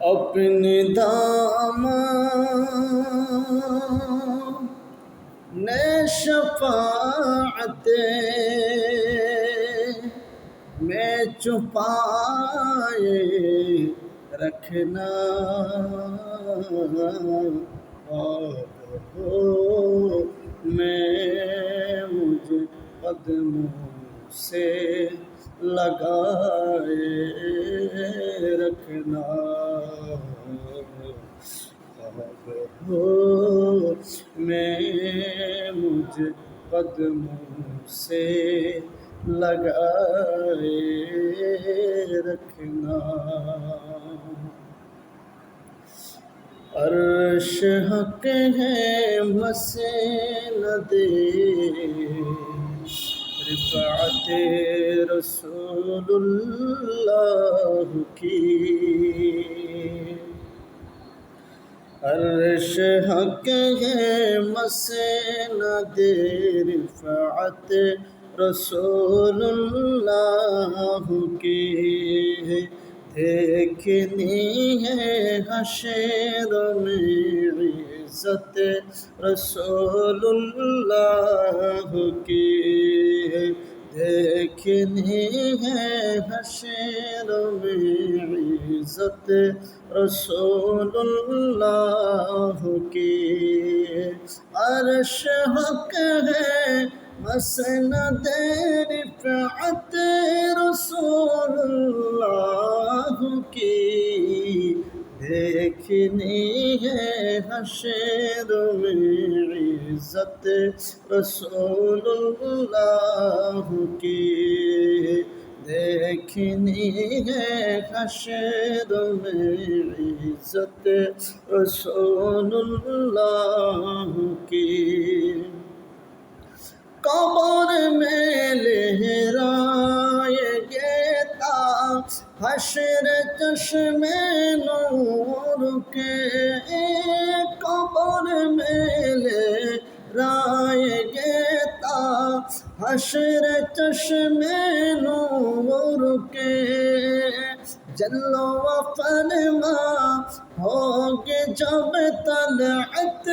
अपने दामा ने शफाते में छुपाए रखना। और हो मैं मुझे कदमों से لگائے رکھنا۔ اب ہو میں مجھ قدموں سے لگائے رکھنا۔ عرش حق ہے مسے دے۔ شفاعت رسول اللہ کی عرش حق ہے مسند رفعت رسول اللہ کی دیکھنی ہے حشر میں इज्जत रसूलुल्लाह की देखनी है हशर में इज्जत रसूलुल्लाह की अर्श हक है मसनद रिफअत دیکھنی ہے حشر میں عزت رسول اللہ کی دیکھنی ہے حشر میں عزت رسول اللہ کی قبر میں لہرا হাসের চশমে নূরকে কবর মেলে রায় গেতা হাসের চশমে নূরকে جلو فرما ہوگے جب طلعت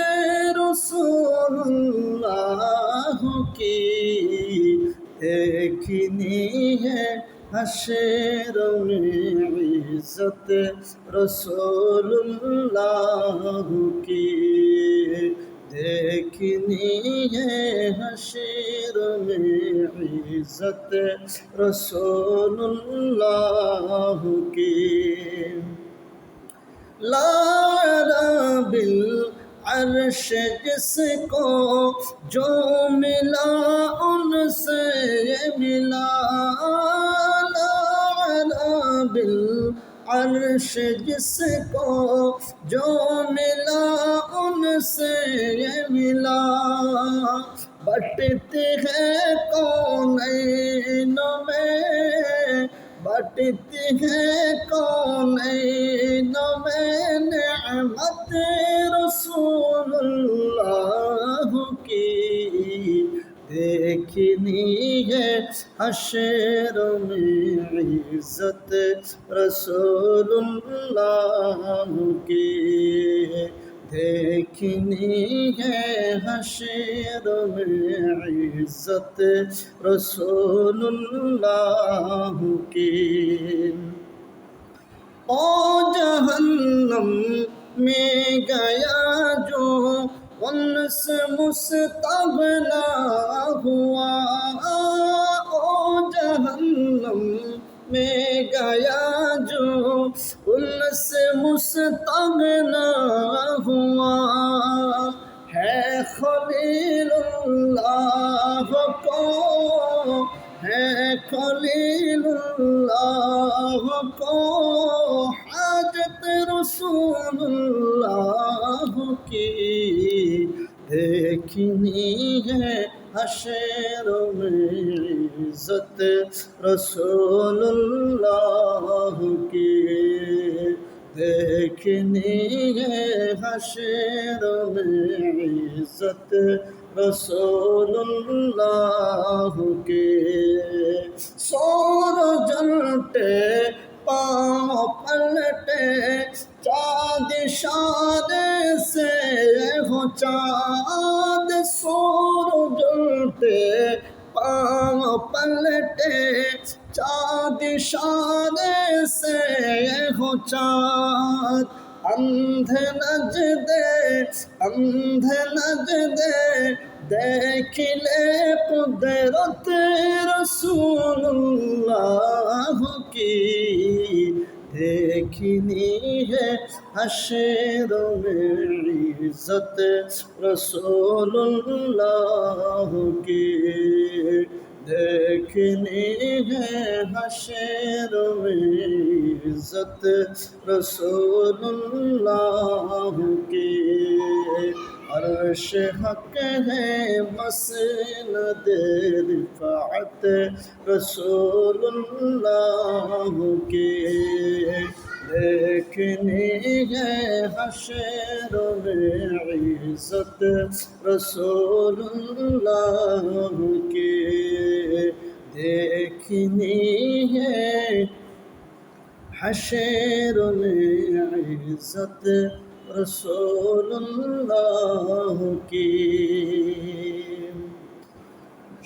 رسول اللہ کی دیکھنی ہے হাসের ইজ্জতে রসুল্লাহ কি দেখিনি হাসির ইজ্জত রসুল্লাহ কি লা বিল रसूलुल्लाह की लारा बिल अर्श जिसको जो मिला उनसे मिला लारा बिल अर्श जिसको जो मिला उनसे मिला बटते हैं कौन में बटते हैं कौन ملنی ہے حشر میں عزت رسول اللہ کی ہے دیکھنی ہے حشر میں عزت رسول اللہ کی او جہنم میں گیا جو ان سے مستغنا খলিলুল্লাহ কো হে খলিলুল্লাহ কো হাজত রসুল্লাহ কি দেখিনি হে حشر میں عزت دیکھنی ہے حشر میں عزت رسول اللہ کے سور جلٹے پاؤں پلٹے چاند شادے سے ہو چاند سور جلٹے پاؤں پلٹے চাঁদ শানে সে হো চাঁদ। অন্ধ নজ দে অন্ধ নজ দে দেখিলে কুদরত রসুল্লাহ কি? দেখিনি হে হাশের ইজত রসুল্লাহ কি? دیکھنی ہے حشر میں عزت رسول اللہ کی عرش حق ہے مسند رفعت رسول اللہ کی دیکھنی ہے حشر میں عزت رسول اللہ کی دیکھنی ہے حشر میں عزت رسول اللہ کی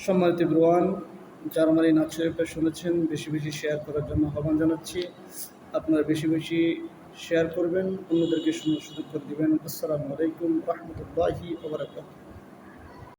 সম্মানিত ব্রোয়ান জার্মানি নাচ শরীফটা শুনেছেন, বেশি বেশি শেয়ার করার জন্য আহ্বান জানাচ্ছি। আপনারা বেশি বেশি শেয়ার করবেন, অন্যদেরকে সুযোগ করে দেবেন। আসসালামু আলাইকুম রহমতুল্লাহি ওবরাকাতুহু